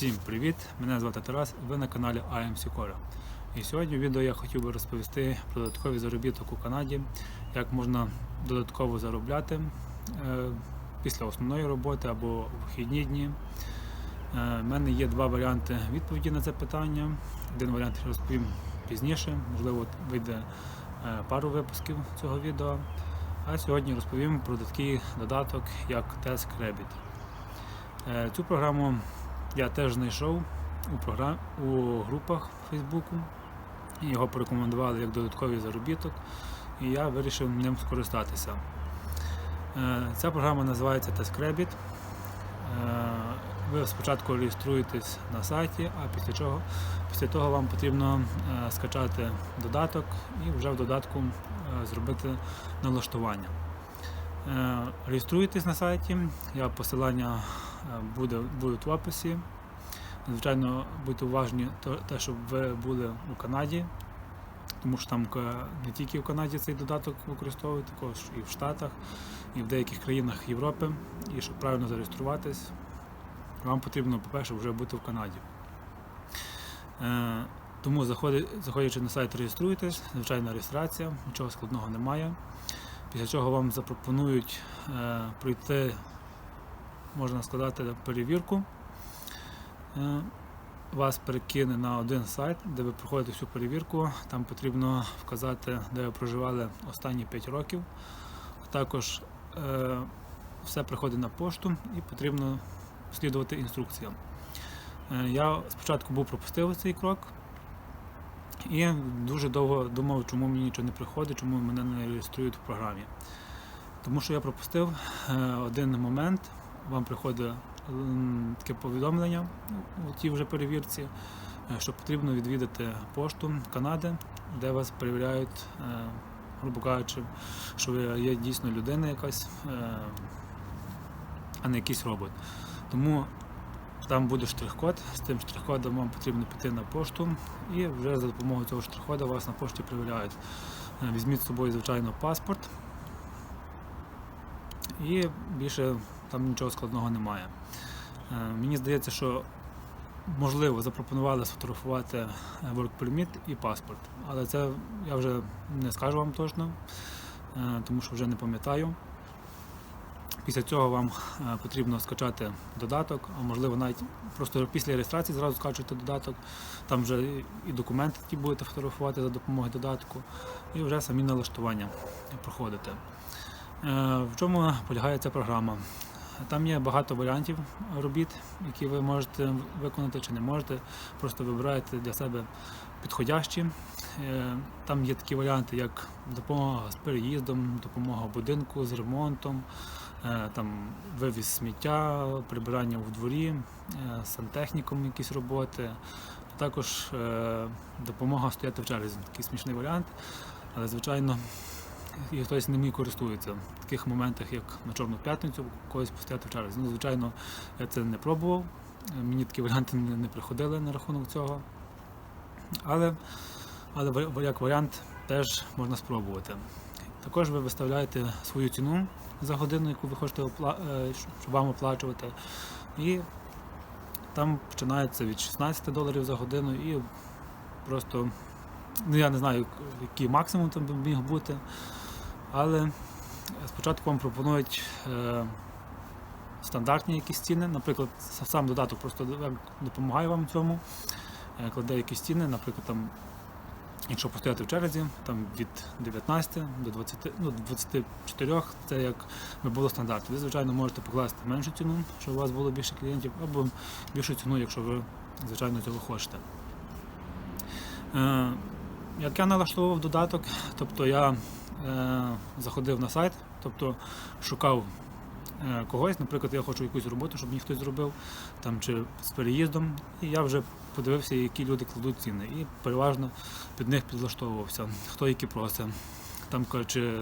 Всім привіт! Мене звати Тарас, ви на каналі IM Sicora. І сьогодні в відео я хотів би розповісти про додатковий заробіток у Канаді, як можна додатково заробляти е, після основної роботи або вихідні дні. Е, У мене є два варіанти відповіді на це питання. Один варіант я розповім пізніше, можливо, вийде е, пару випусків цього відео. А сьогодні розповім про такий додаток, як Task Rabbit. Е, Цю програму я теж знайшов у, програм... у групах Фейсбуку. Його порекомендували як додатковий заробіток, і я вирішив ним скористатися. Е, Ця програма називається TaskRabbit. Е, Ви спочатку реєструєтесь на сайті, а після чого після того вам потрібно е, скачати додаток і вже в додатку зробити налаштування. Реєструєтесь на сайті, я посилання буде, будуть в описі. Звичайно, будьте уважні, те, щоб ви були у Канаді, тому що там не тільки в Канаді цей додаток використовують, також і в Штатах, і в деяких країнах Європи. І щоб правильно зареєструватись, вам потрібно, по-перше, вже бути в Канаді. Е, Тому заходячи на сайт, реєструєтесь, звичайна реєстрація, нічого складного немає. Після чого вам запропонують е, пройти, можна сказати, перевірку. Е, Вас перекине на один сайт, де ви проходите всю перевірку. Там потрібно вказати, де ви проживали останні 5 років. Також е, все приходить на пошту і потрібно слідувати інструкціям. Е, я спочатку був пропустив цей крок і дуже довго думав, чому мені нічого не приходить, чому мене не реєструють в програмі. Тому що я пропустив один момент, вам приходить таке повідомлення у тій вже перевірці, е, що потрібно відвідати пошту Канади, де вас перевіряють, е, грубо кажучи, що ви є дійсно людина якась, е, а не якийсь робот. Тому там буде штрих-код, з тим штрих-кодом вам потрібно піти на пошту і вже за допомогою цього штрих-кода вас на пошті перевіряють. Е, Візьміть з собою, звичайно, паспорт. І більше там нічого складного немає. Е, Мені здається, що можливо запропонували сфотографувати е, permit і паспорт, але це я вже не скажу вам точно, е, тому що вже не пам'ятаю. Після цього вам потрібно скачати додаток, а можливо навіть просто після реєстрації зразу скачуєте додаток, там вже і- документи ті будете фотографувати за допомогою додатку, і вже самі налаштування проходите. В чому полягає ця програма? Там є багато варіантів робіт, які ви можете виконати чи не можете. Просто вибираєте для себе підходящі. Е, Там є такі варіанти, як допомога з переїздом, допомога будинку з ремонтом, е, там вивіз сміття, прибирання у дворі, е, сантехніком якісь роботи. Також допомога стояти в черзі. Такий смішний варіант. Але звичайно, і хтось ними користується. В таких моментах, як на Чорну п'ятницю, когось постояти в черзі. Ну, звичайно, я це не пробував. Мені такі варіанти не, не приходили на рахунок цього. Але, але як варіант теж можна спробувати. Також ви виставляєте свою ціну за годину, яку ви хочете опла- е, щоб вам оплачувати. І там починається від 16 доларів за годину і просто ну я не знаю, який максимум там міг бути. Але спочатку вам пропонують е, стандартні якісь ціни. Наприклад, сам додаток просто допомагає вам в цьому. Е, кладе якісь ціни, наприклад, там, якщо постояти в черзі, там від 19 до 20, ну, 24, це як би було стандарт. Ви, звичайно, можете покласти меншу ціну, щоб у вас було більше клієнтів, або більшу ціну, якщо ви, звичайно, цього хочете. Е, як я налаштовував додаток, тобто я заходив на сайт, тобто шукав е, когось, наприклад, я хочу якусь роботу, щоб мені хтось зробив, там чи з переїздом, і я вже подивився, які люди кладуть ціни. І переважно під них підлаштовувався, хто які просить. Там, чи,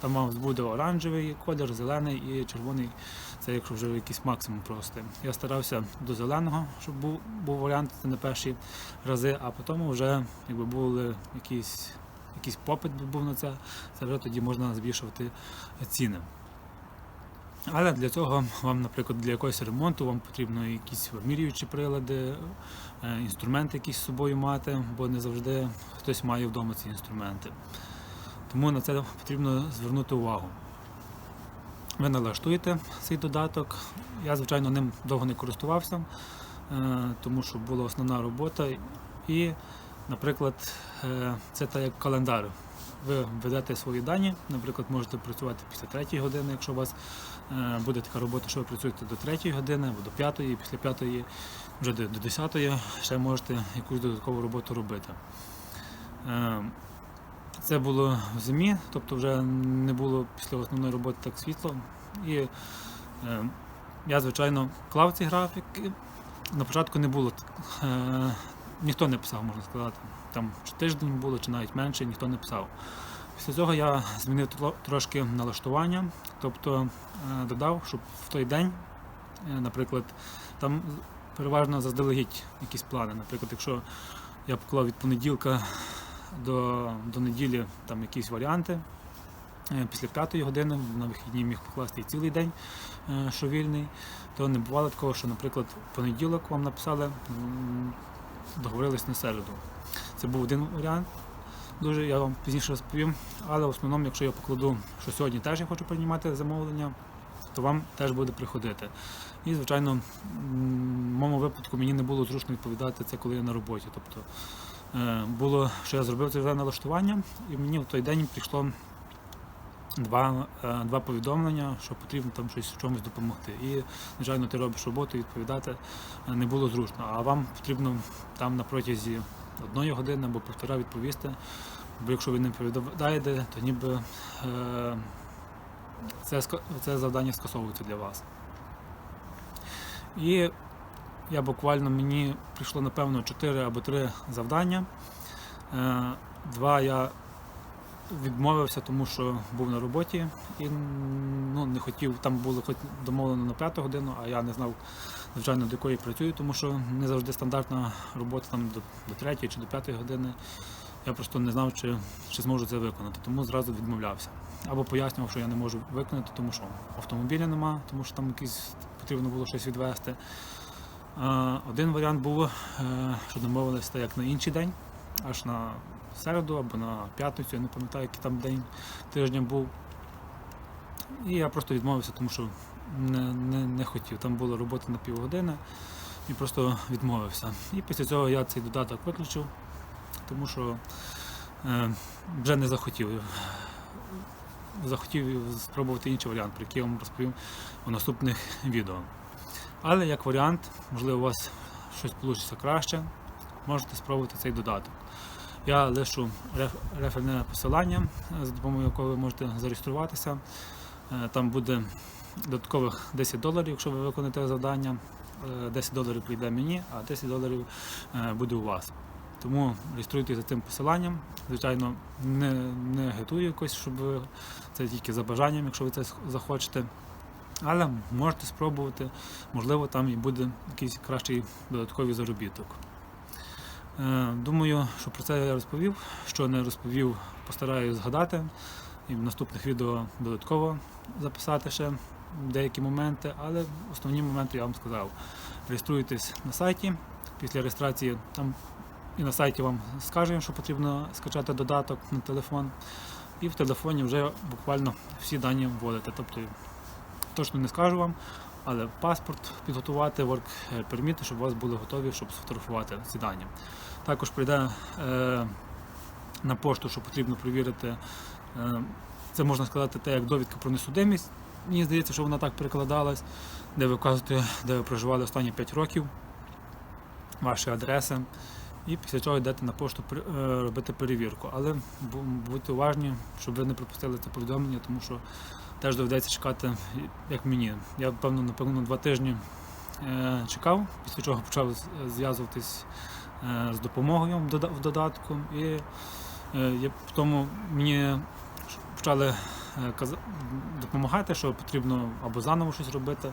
там у буде оранжевий колір, зелений і червоний. Це якщо вже якийсь максимум просто. Я старався до зеленого, щоб був, був варіант на перші рази, а потім вже якби були якісь, якийсь попит був на це, це вже тоді можна збільшувати ціни. Але для цього вам, наприклад, для якогось ремонту вам потрібно якісь вимірюючі прилади, е, інструменти якісь з собою мати, бо не завжди хтось має вдома ці інструменти. Тому на це потрібно звернути увагу. Ви налаштуєте цей додаток. Я, звичайно, ним довго не користувався, е, тому що була основна робота. І, наприклад, е, це так як календар. Ви ведете свої дані, наприклад, можете працювати після 3 години, якщо у вас е, буде така робота, що ви працюєте до 3 години або до 5, після 5 вже до до 10 ще можете якусь додаткову роботу робити. Е, Це було в зимі, тобто вже не було після основної роботи так світло. І я, звичайно, клав ці графіки. На початку не було, ніхто не писав, можна сказати. Там чи тиждень було, чи навіть менше, ніхто не писав. Після цього я змінив трошки налаштування, тобто е, додав, щоб в той день, е, наприклад, там переважно заздалегідь якісь плани. Наприклад, якщо я поклав від понеділка до, до неділі там якісь варіанти. е, Після п'ятої години на вихідні міг покласти і цілий день, що вільний, то не бувало такого, що, наприклад, понеділок вам написали, договорились на середу. Це був один варіант. Дуже я вам пізніше розповім. Але в основному, якщо я покладу, що сьогодні теж я хочу приймати замовлення, то вам теж буде приходити. І, звичайно, в моєму випадку мені не було зручно відповідати це, коли я на роботі. Тобто е, було, що я зробив це вже налаштування, і мені в той день прийшло два, е, два повідомлення, що потрібно там щось в чомусь допомогти. І, звичайно, ти робиш роботу, відповідати е, не було зручно. А вам потрібно там на протязі одної години або півтора відповісти. Бо якщо ви не відповідаєте, то ніби е, це, це завдання скасовується для вас. І я буквально мені прийшло напевно 4 або 3 завдання. Два я відмовився, тому що був на роботі і ну, не хотів, там було хоч домовлено на п'яту годину, а я не знав, звичайно, до якої працюю, тому що не завжди стандартна робота там до, третьої чи до п'ятої години. Я просто не знав, чи, чи зможу це виконати, тому зразу відмовлявся. Або пояснював, що я не можу виконати, тому що автомобіля нема, тому що там якийсь потрібно було щось відвести. Е, Один варіант був, е, що домовилися як на інший день, аж на середу або на п'ятницю, я не пам'ятаю, який там день тижня був. І я просто відмовився, тому що не, не, не хотів. Там була робота на півгодини і просто відмовився. І після цього я цей додаток виключив, тому що е, вже не захотів. Захотів спробувати інший варіант, про який я вам розповім у наступних відео. Але як варіант, можливо, у вас щось вийде краще, можете спробувати цей додаток. Я лишу реферне посилання, е, за допомогою якого ви можете зареєструватися. Е, Там буде додаткових 10 доларів, якщо ви виконаєте завдання. Е, 10 доларів прийде мені, а 10 доларів е, буде у вас. Тому реєструйтесь за цим посиланням. Звичайно, не, не агітую якось, щоб ви- це тільки за бажанням, якщо ви це захочете. Але можете спробувати, можливо, там і буде якийсь кращий додатковий заробіток. Е, Думаю, що про це я розповів. Що не розповів, постараюсь згадати і в наступних відео додатково записати ще деякі моменти, але основні моменти я вам сказав. Реєструйтесь на сайті. Після реєстрації там і на сайті вам скажемо, що потрібно скачати додаток на телефон. І в телефоні вже буквально всі дані вводите. Тобто точно не скажу вам, але паспорт підготувати, work permit, щоб у вас були готові, щоб сфотографувати ці дані. Також прийде е, на пошту, що потрібно перевірити. Е, це можна сказати, те, як довідка про несудимість. Мені здається, що вона так перекладалась, де ви вказуєте, де ви проживали останні 5 років, ваші адреси. І після цього йдете на пошту е, робити перевірку. Але будьте уважні, щоб ви не пропустили це повідомлення, тому що теж доведеться чекати, як мені. Я, певно, напевно, два тижні е, чекав, після чого почав зв'язуватись е, з допомогою в додатку. І е, тому мені почали допомагати, що потрібно або заново щось робити.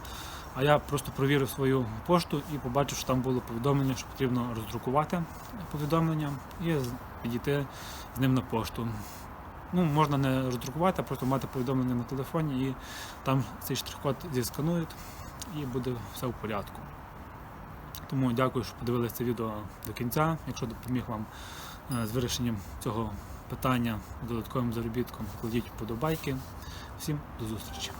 А я просто провірив свою пошту і побачив, що там було повідомлення, що потрібно роздрукувати повідомлення і підійти з ним на пошту. Ну, можна не роздрукувати, а просто мати повідомлення на телефоні і там цей штрих-код зісканують і буде все в порядку. Тому дякую, що подивилися це відео до кінця. Якщо допоміг вам е, з вирішенням цього питання додатковим заробітком, кладіть вподобайки. Всім до зустрічі!